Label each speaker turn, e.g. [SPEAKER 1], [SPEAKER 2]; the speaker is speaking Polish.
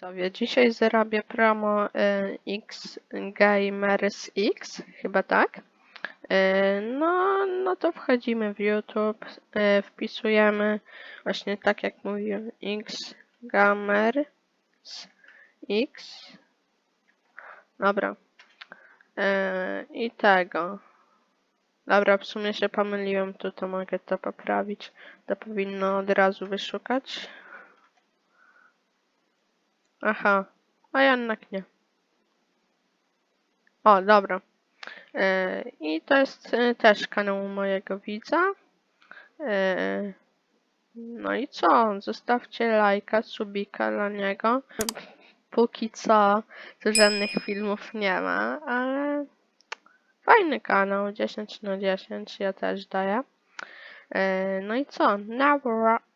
[SPEAKER 1] widzowie, dzisiaj zrobię promo y, X Gamers X, chyba tak. Y, No, no to wchodzimy w YouTube, y, wpisujemy właśnie tak jak mówiłem X Gamers X. Dobra. Y, I tego. Dobra, w sumie się pomyliłem, tu to mogę to poprawić. To powinno od razu wyszukać. Aha, a jednak nie. O, dobra. E, I to jest e, też kanał mojego widza. E, No i co? Zostawcie lajka, subika dla niego. Póki co, to żadnych filmów nie ma, ale fajny kanał, 10 na 10, ja też daję. E, No i co? Nara.